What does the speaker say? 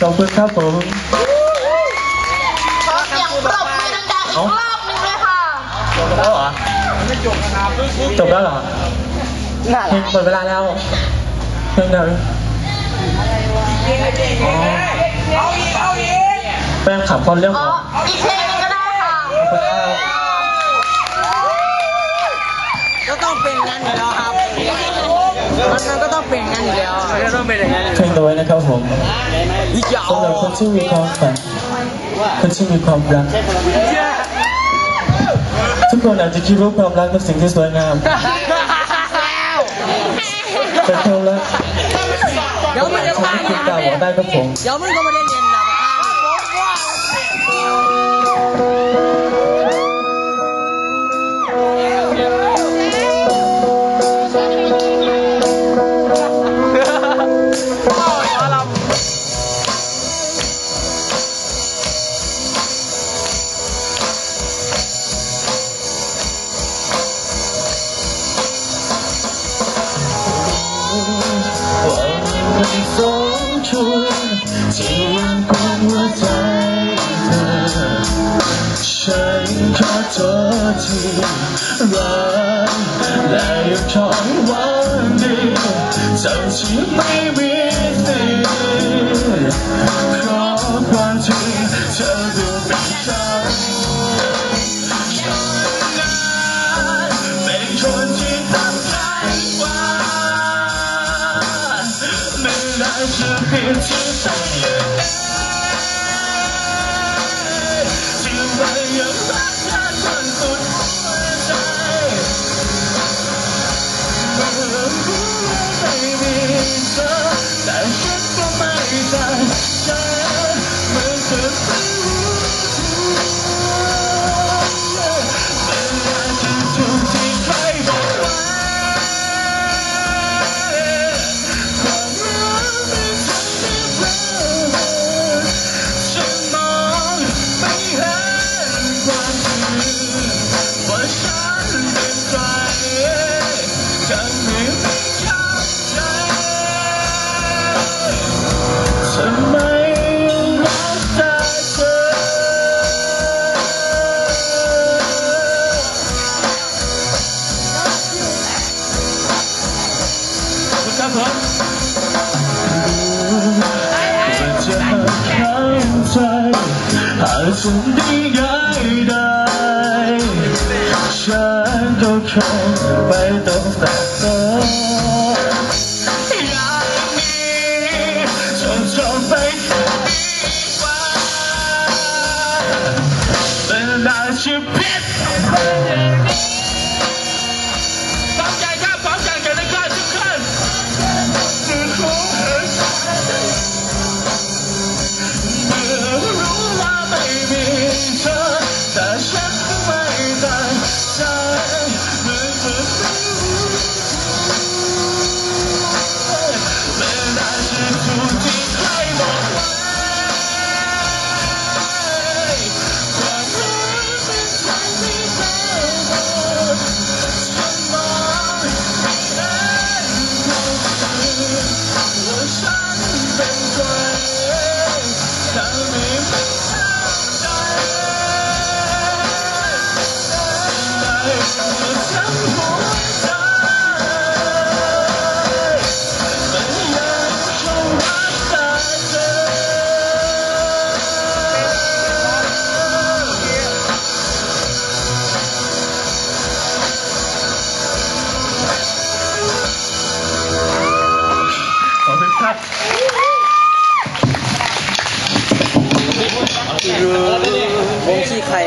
ขอบคุณครับผมขอเสียงปรบมือดังๆอีกรอบหนึงเลยค่ะ จบแล้วเหรอจบแล้วเหรอเพลงหมดเวลาแล้วเพลงเดิมอ๋อแฟนขับคนเรื่องอ๋ขออง อีกเพลงหนึงก็ได้ค่ะ ก็ต้องเป็นงั้นอยู่แล้วครับ มันมันก็ต้องเป็นงั้นอยู่แล้วมันก็ต้องเป็นอย่างนั้นอยู่เพลงโดยนะครับผมอีกอย่างสำหรับคนที่มีความฝันคนที่มีความรัก ทุกคนอาจจะคิดว่าความรักเป็นสิ่งที่สวยงามแต่ความรักเดี๋ยวมึงจะทำตายให้คุณกล่าวบอกได้ครับผมเดี๋ยวมึงก็ไม่ได้เรียนแบบเป็ 情，乱来又转弯的，将情被迷离，可关情却又被伤。伤感被传奇当开关，没来是平静。xuống đi gái đây Cho em tôi không phải tổng tạc tớ Then I should ครับวงขี้ไข่